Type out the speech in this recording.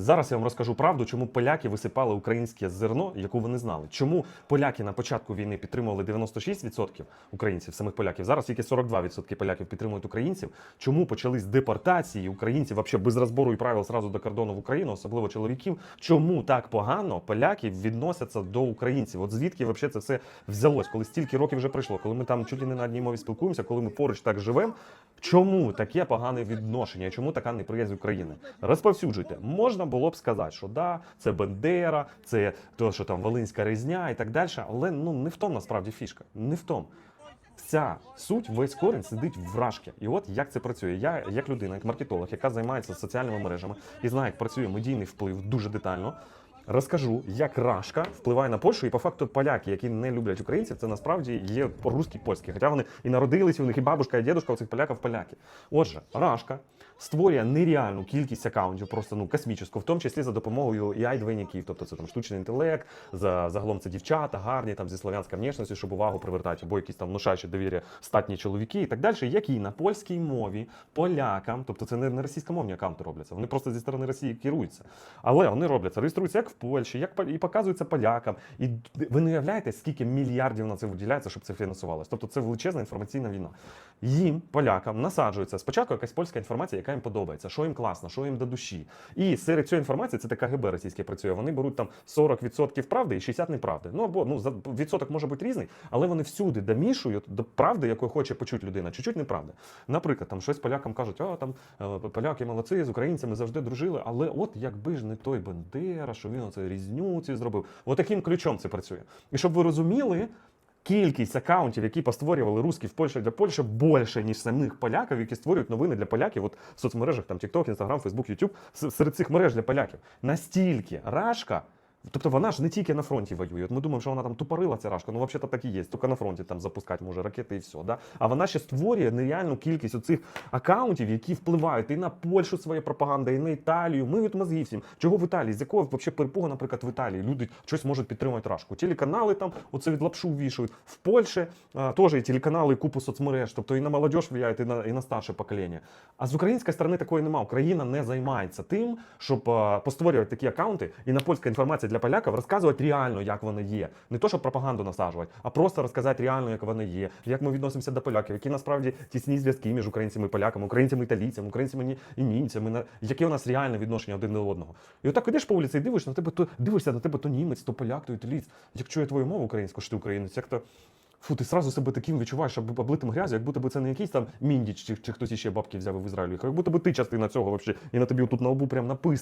Зараз я вам розкажу правду, чому поляки висипали українське зерно, яку ви не знали. Чому поляки на початку війни підтримували 96% українців, самих поляків. Зараз тільки 42% поляків підтримують українців. Чому почались депортації українців вообще без розбору і правил зразу до кордону в Україну, особливо чоловіків? Чому так погано поляки відносяться до українців? От звідки вообще це все взялось? Коли стільки років вже пройшло, коли ми там чуть не на одній мові спілкуємося, коли ми поруч так живемо. Чому таке погане відношення? Чому така неприязнь України? Розповсюджуйте. Можна було б сказати, що да, це Бендера, це то, що там Волинська різня і так далі. Але ну не в тому насправді фішка. Не в тому. Вся суть, весь корінь сидить в рашки. І от як це працює. Я, як людина, як маркетолог, яка займається соціальними мережами і знає, як працює медійний вплив дуже детально. Розкажу, як рашка впливає на Польщу, і по факту поляки, які не люблять українців, це насправді є русські польські. Хоча вони і народились, у них і бабушка, і дідушка у цих поляків поляки. Отже, рашка створює нереальну кількість акаунтів, просто ну космічну, в тому числі за допомогою ai двойників тобто це там штучний інтелект, за загалом це дівчата, гарні там зі слов'янською внешністю, щоб увагу привертати, або якісь там внушаючі довір'я статні чоловіки і так далі, які на польській мові полякам, тобто це не, російськомовні акаунти робляться, вони просто зі сторони Росії керуються. Але вони робляться, реєструються як в Польщі, як і показуються полякам. І ви не уявляєте, скільки мільярдів на це виділяється, щоб це фінансувалося. Тобто це величезна інформаційна війна. Їм, полякам, насаджується спочатку якась польська інформація, яка їм подобається, що їм класно, що їм до душі. І серед цієї інформації це КГБ російське працює. Вони беруть там 40% правди і 60% неправди. Ну або ну відсоток може бути різний, але вони всюди домішують до правди, якої хоче почути людина, чуть-чуть неправди. Наприклад, там щось полякам кажуть, а там е, поляки молодці, з українцями завжди дружили. Але от якби ж не той Бендера, що він оце різню цю зробив. Отаким таким ключом це працює. І щоб ви розуміли. Кількість акаунтів, які постворювали русські в Польщі для Польщі, більше, ніж самих поляків, які створюють новини для поляків. От в соцмережах там TikTok, Instagram, Facebook, YouTube, серед цих мереж для поляків. Настільки рашка. Тобто вона ж не тільки на фронті воює. От ми думаємо, що вона там тупорила ця рашка. Ну, взагалі так і є. Тільки на фронті там запускати може ракети і все. Да? А вона ще створює нереальну кількість оцих акаунтів, які впливають і на Польщу своя пропаганда, і на Італію. Ми від мозгів всім. Чого в Італії? З якого взагалі перепуга, наприклад, в Італії? Люди щось можуть підтримувати рашку. Телеканали там оце від лапшу вішають. В Польщі теж і телеканали, і купу соцмереж. Тобто і на молодіж влияють, і на, і на старше покоління. А з української сторони такої немає. Україна не займається тим, щоб а, постворювати такі акаунти, і на польська інформація для поляків розказувати реально, як вони є. Не то, щоб пропаганду насаджувати, а просто розказати реально, як вони є, як ми відносимося до поляків, які насправді тісні зв'язки між українцями і поляками, українцями італійцями, українцями і німцями, яке у нас реальне відношення один до одного. І отак ідеш по вулиці і дивишся на тебе, то дивишся на тебе то німець, то поляк, то італієць. Як чує твою мову українську, що ти українець, як то. Фу, ти сразу себе таким відчуваєш, об- облитим грязю, як будто би це не якийсь там міндіч чи, чи хтось іще бабки взяв в Ізраїлі, як будто би ти частина цього взагалі, і на тобі тут на лбу прям написано.